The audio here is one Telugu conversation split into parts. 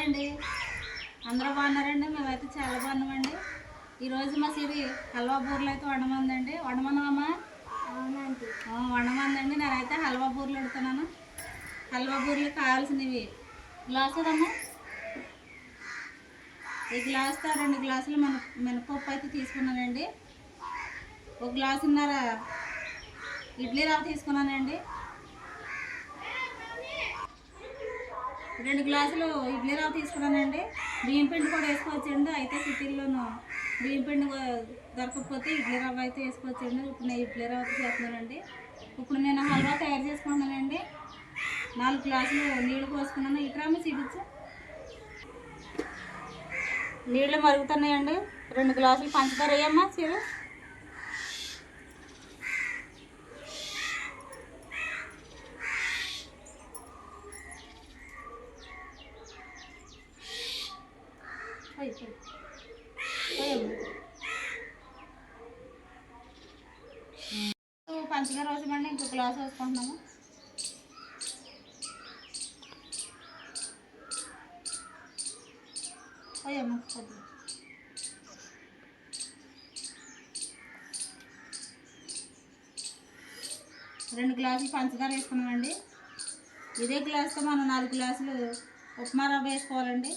హాయ్ అండి అందరూ బాగున్నారండి? మేమైతే చాలా బాగున్నామండి. ఈరోజు మా సిరి హల్వా బూర్లు అయితే వండమందండి. వండమన్నామా అవునండి. వండమందండి. నేనైతే హల్వా బూర్లు పెడుతున్నాను హల్వా బూర్లు కావాల్సినవి. గ్లాస్ కదమ్మా ఈ గ్లాస్తో రెండు గ్లాసులు మన మినపప్పు అయితే తీసుకున్నానండి. ఒక గ్లాసున్నర ఇడ్లీ రవ్వ తీసుకున్నానండి. రెండు గ్లాసులు ఇడ్లీ రవ్వ తీసుకున్నానండి. బియ్యం పిండి కూడా వేసుకోవచ్చండి. అయితే సిటీల్లోనూ బియ్యం పిండి దొరకకపోతే ఇడ్లీ రవ్వ అయితే వేసుకోవచ్చండి. ఇప్పుడు నేను ఇడ్లీ రవ్వ చేస్తున్నానండి. ఇప్పుడు నేను హల్వా తయారు చేసుకుంటున్నానండి. నాలుగు గ్లాసులు నీళ్ళు పోసుకున్నాను. ఇట్రామ చూపించు. నీళ్ళు మరుగుతున్నాయండి. రెండు గ్లాసులు పంచదార వేయమ్మా చీరు పంచదార అవసరమండి ఇంకో గ్లాస్ వేసుకుంటున్నాము పోయమ్మ కొద్దిగా రెండు గ్లాసులు పంచదార వేసుకున్నామండి. ఇదే గ్లాస్తో మనం నాలుగు గ్లాసులు ఉప్మా రవ్వ వేసుకోవాలండి.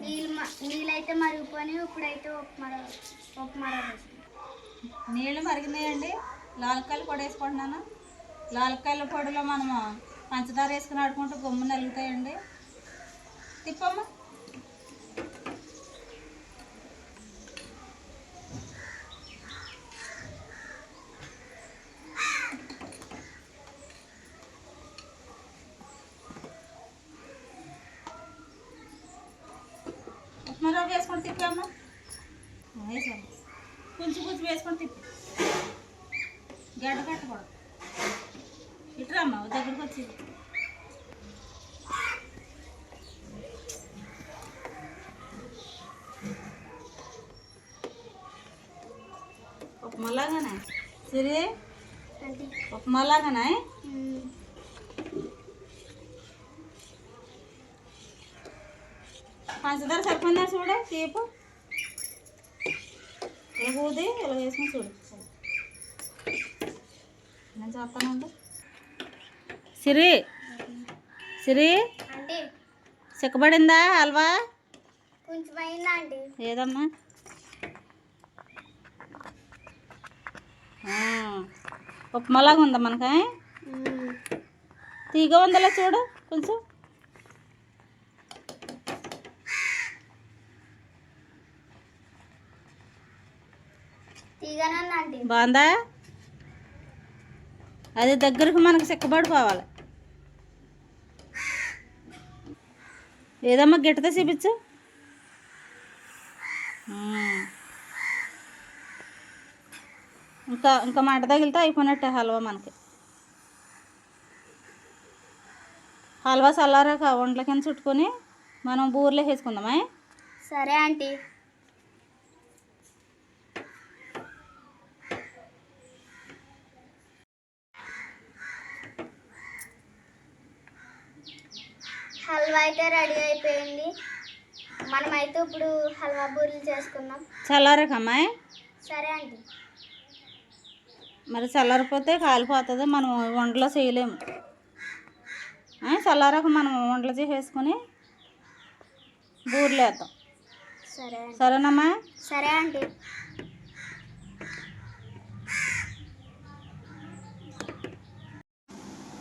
నీళ్ళు నీళ్ళైతే మరిగిపోయి ఇప్పుడైతే ఉప్మా రవ్వ- ఉప్మా రవ్వ వేసుకుంటాం. నీళ్ళు మరిగినాయండి. లాలకాయలు పొడి వేసుకుంటున్నాను లాలకాయల పొడిలో మనము పంచదార వేసుకుని ఆడుకుంటూ గమ్ము నలుగుతాయండి. తిప్పమ్మా ఉప్మా రవ్వ వేసుకొని తిప్పమ్మా వేసాము కొంచెం వేసుకొని తిప్పి. గడ్డ కట్టకూడదు. ఇట్రామ్మా దగ్గరికి వచ్చి. ఉప్మాలాగానే సరే? అంటే ఉప్మాలాగానే పంచదార సరిపోయిందా చూడు తీపు. ఇలా ఊది ఇలా వేసుకుని చూడు. నేను చేస్తానండి? సిరి సిరి. అంటే? చిక్కబడిందా హల్వా? ఏదమ్మా ఉప్మాలాగా ఉందా మనకి? తీగ ఉందలా చూడు కొంచెం తీగనండి అండి బాగుందా? అది దగ్గరకు మనకు సిక్కబడిపోవాలి ఏదమ్మా గిట్టతో చూపించు? ఇంకా ఇంకా మంట తగిలితే అయిపోయినట్టే హల్వా మనకి. హల్వా చల్లారాక వంటల కింద చుట్టుకొని మనం బూరెలు వేసుకుందామా? సరే ఆంటీ. హల్వా అయితే రెడీ అయిపోయింది. మనమైతే ఇప్పుడు హల్వా బూరెలు చేసుకుందాం. చల్లారాక అమ్మాయి సరే ఆంటీ మరి చల్లారిపోతే కాలిపోతుంది మనం వంటలో చేయలేము. చల్లారాక మనం వంటలు చేసేసుకొని బూరెలు వేద్దాం. సరే సరేనమ్మా? సరే ఆంటీ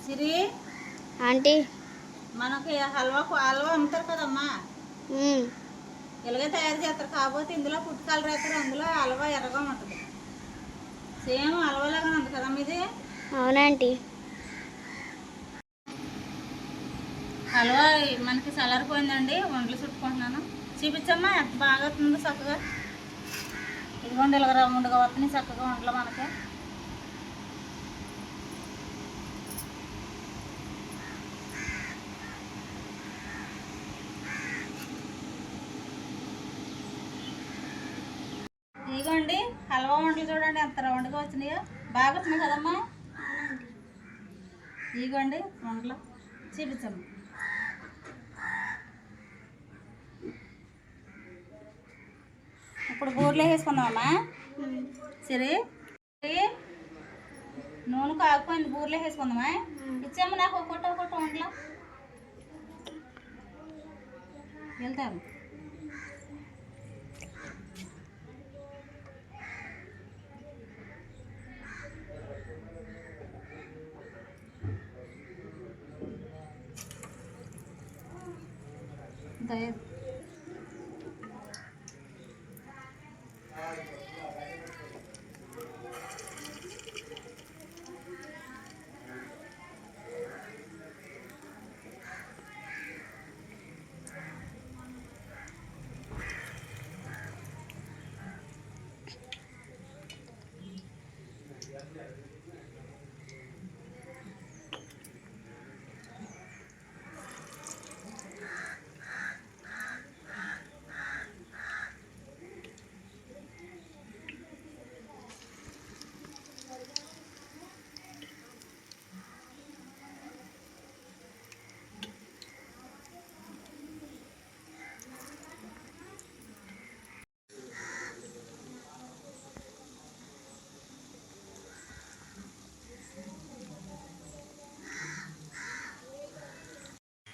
సిరి? ఆంటీ. మనకి హల్వా హల్వా అమ్ముతారు కదమ్మా. ఇలాగే తయారు చేస్తారు. కాకపోతే ఇందులో ఫుడ్ కలర్ వేస్తారు అందులో హల్వా ఎర్రగా ఉంటుంది. సేమ్ హల్వాలాగా ఉంది కదమ్మా ఇది అవునంటీ హల్వా మనకి చల్లారిపోయిందండి వంటలు చుట్టుకుంటున్నాను. చూపించమ్మా ఎంత బాగా వస్తుందో చక్కగా. ఇదిగోండి ఇలాగ రౌండ్గా వస్తున్నాయి చక్కగా వంటలు మనకి ఇదిగోండి హల్వా వంటలు చూడండి ఎంత రౌండ్గా వచ్చినాయో. బాగా వచ్చినాయి కదమ్మా? ఇగోండి వంటలు. చూపించమ్మా. ఇప్పుడు బూరెలు వేసుకుందామమ్మా సరే. సరే. నూనె కాకపోయింది బూరెలు వేసుకుందామా? ఇచ్చాము నాకు ఒక్కొక్క ఒక్కొక్క వంటలు. వెళ్తాము. tên Yeah.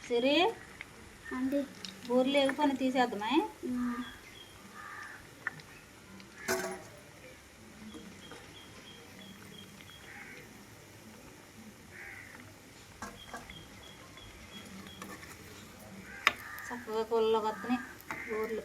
సరే. అండి. బూరెలు ఎగిపోయి తీసేద్దామా. చక్కగా కొల్లో వస్తున్నాయి బూరెలు.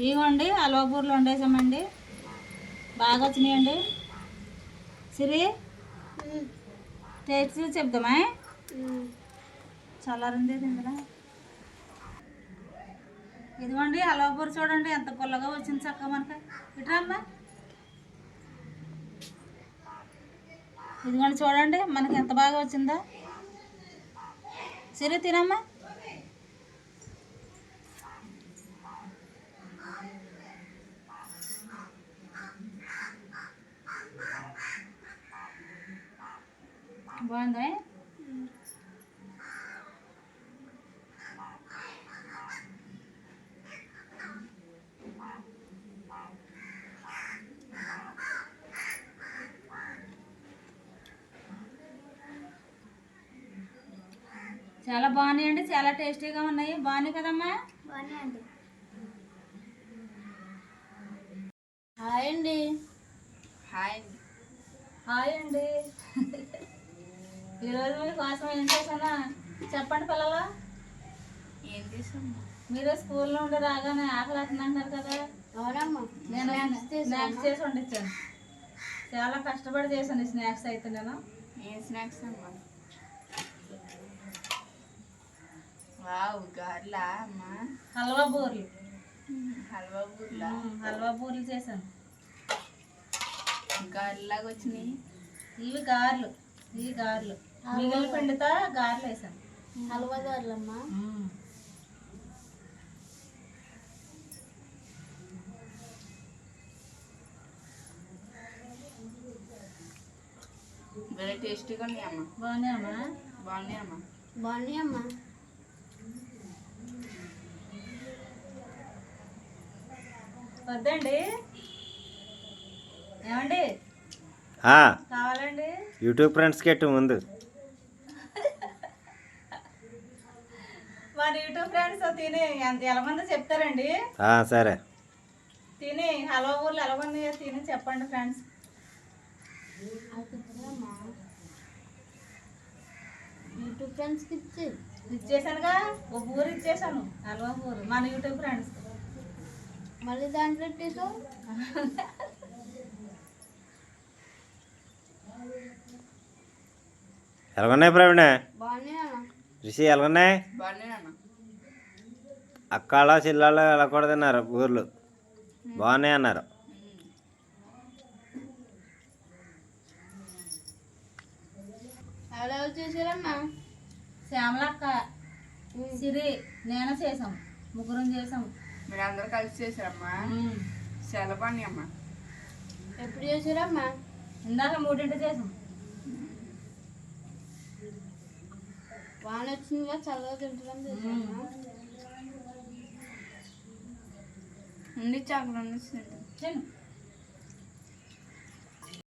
ఇవ్వండి హల్వా బూరెలు వండేసామండి. బాగా వచ్చినాయండి. సిరి టేస్ట్ చూసి చెప్దామా? ఉమ్. చల్లారింది ఇందులో ఇదిగోండి హల్వా బూర చూడండి ఎంత పుల్లగా వచ్చింది చక్క మనకి. ఇట్రమ్మా ఇదిగోండి చూడండి మనకి ఎంత బాగా వచ్చిందో. సిరి తినమ్మా. బాగుందా? చాలా బాగున్నాయండి చాలా టేస్టీగా ఉన్నాయి. బాగున్నాయి కదమ్మా? బాగున్నాయండి హాయ్ అండి హాయ్ హాయ్ అండి ఈరోజు కోసం ఏం చేశానా? చెప్పండి పిల్లలు. ఏం చేసాము మీరు స్కూల్లో ఉండి రాగానే ఆకలి అవుతుంది అంటారు కదా. అవునమ్మా నేను స్నాక్స్ చేసి వండించాను. చాలా కష్టపడి చేశాను ఈ స్నాక్స్ అయితే నేను. ఏం స్నాక్స్ అమ్మా? వావ్ గార్లా అమ్మా? హల్వా బూర్లు. హల్వా బూర్లా? హల్వా బూరెలు చేశాను. గాలిలాగా వచ్చినాయి? ఇవి గారెలు ఇవి గారెలు. మిగిలిన పిండితో గారెలు వేసాను. హల్వా గారులమ్మా. భలే టేస్టీగా ఉన్నాయి అమ్మ? బాగున్నాయమ్మా బాగున్నాయి అమ్మ? బాగున్నాయి అమ్మా? వద్దండి. ఏమండి? ఆ, కావాలండి? యూట్యూబ్ ఫ్రెండ్స్కి ఎట్టు ముందు. మన యూట్యూబ్ ఫ్రెండ్స్ తిని ఎంత ఎలా మంది చెప్తారండి సరే. తిని హల్వా ఊర్లు ఎలా ఉన్నాయో తిని చెప్పండి ఫ్రెండ్స్ యూట్యూబ్ ఫ్రెండ్స్కి ఇచ్చి. ఇచ్చేసానుగా? ఒక ఊరు ఇచ్చేసాను. హల్వా ఊరు. మన యూట్యూబ్ ఫ్రెండ్స్ మళ్ళీ దాంట్లో ఇట్టేసావు ఎలాగున్నాయి ప్రవీణ? రిషి ఎలాగున్నాయి? బాగున్నాయి అన్న అక్కాళ్ళ చిల్లాళ్ళు ఎలా కూడా తిన్నారు ఊర్లు బాగున్నాయి అన్నారు. ఎవరెవరు చేశారమ్మా? శ్యామలక్క సిరి నేను చేసాం ముగ్గురం చేసాం మీరు అందరు కలిసి చేశారమ్మా? చాలా బాగున్నాయి అమ్మ. ఎప్పుడు చేశారమ్మా? ఇందాక మూడింటి చేసాం వాన వచ్చిందిగా చల్లగా తింటున్నాం చేశారమ్మా ఉండి చాకులు ఉండి చిన్న